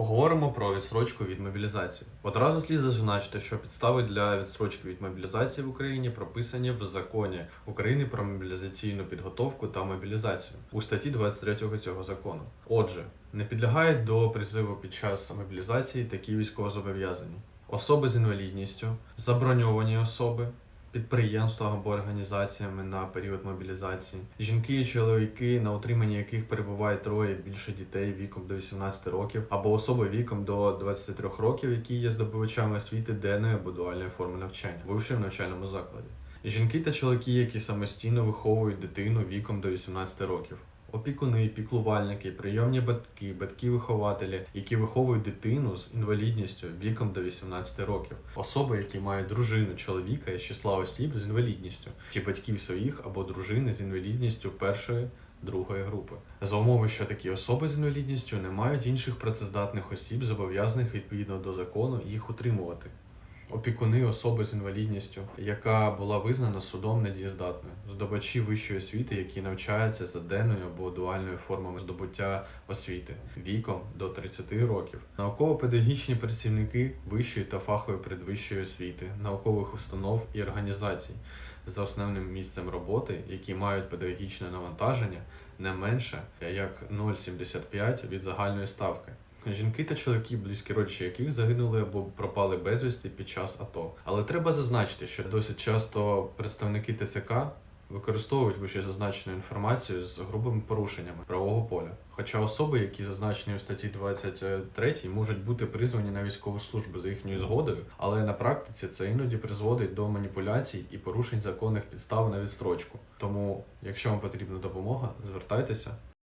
Поговоримо про відстрочку від мобілізації. Одразу слід зазначити, що підстави для відстрочки від мобілізації в Україні прописані в законі України про мобілізаційну підготовку та мобілізацію у статті 23 цього закону. Отже, не підлягають до призиву під час мобілізації такі військовозобов'язані: особи з інвалідністю, заброньовані особи, підприємства або організаціями на період мобілізації, жінки і чоловіки, на утриманні яких перебуває троє більше дітей віком до 18 років, або особи віком до 23 років, які є здобувачами освіти денної або дуальної форми навчання, бувши в навчальному закладі. Жінки та чоловіки, які самостійно виховують дитину віком до 18 років. Опікуни, піклувальники, прийомні батьки, батьки-вихователі, які виховують дитину з інвалідністю віком до 18 років, особи, які мають дружину чоловіка із числа осіб з інвалідністю, чи батьків своїх або дружини з інвалідністю першої. Другої групи за умови, що такі особи з інвалідністю не мають інших працездатних осіб, зобов'язаних відповідно до закону їх утримувати. Опікуни особи з інвалідністю, яка була визнана судом недієздатною, здобувачі вищої освіти, які навчаються за денною або дуальною формами здобуття освіти віком до 30 років, науково-педагогічні працівники вищої та фахової передвищої освіти, наукових установ і організацій за основним місцем роботи, які мають педагогічне навантаження не менше як 0,75 від загальної ставки. Жінки та чоловіки, близькі родичі яких загинули або пропали безвісти під час АТО. Але треба зазначити, що досить часто представники ТЦК використовують вище зазначену інформацію з грубими порушеннями правового поля. Хоча особи, які зазначені у статті 23, можуть бути призвані на військову службу за їхньою згодою, але на практиці це іноді призводить до маніпуляцій і порушень законних підстав на відстрочку. Тому, якщо вам потрібна допомога, звертайтеся.